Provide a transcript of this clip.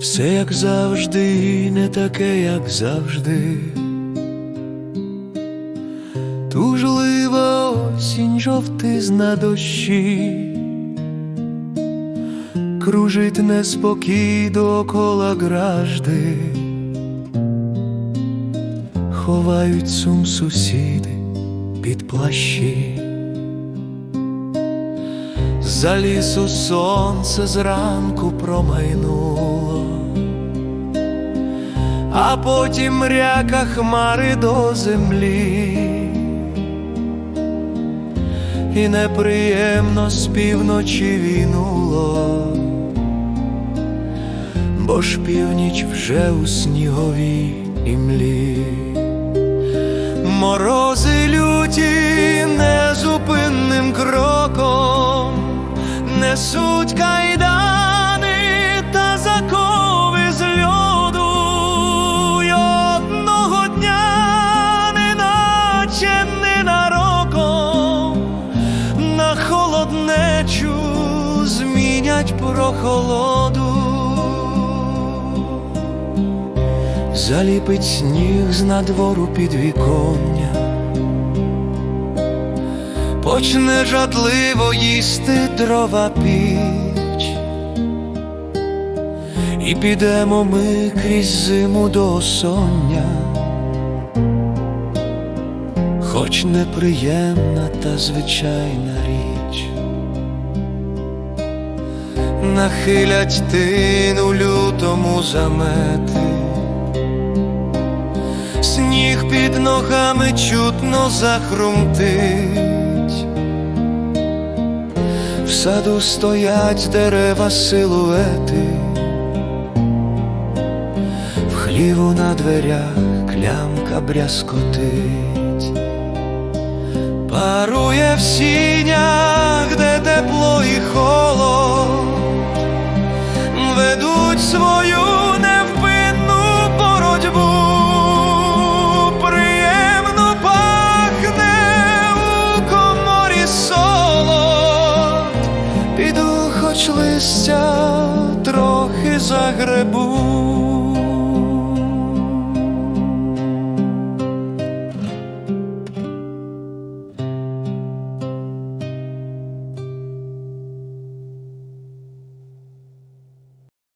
Все як завжди, не таке, як завжди. Тужлива осінь жовтизна дощі, кружить неспокій докола гражди, ховають сум сусіди під плащі. За лісу сонце зранку промайнуло, а потім мряка хмари до землі, і неприємно з півночі війнуло, бо ж північ вже у сніговій імлі. Морози люті незупинним кроком несуть прохолоду. Заліпить сніг з надвору підвіконня, почне жадливо їсти дрова піч, і підемо ми крізь зиму до осоння, хоч неприємна та звичайна річ, нахилять тин у лютому замети. Сніг під ногами чутно захрумтить, в саду стоять дерева силуети, в хліву на дверях клямка брязкотить, парує в листя трохи загребу.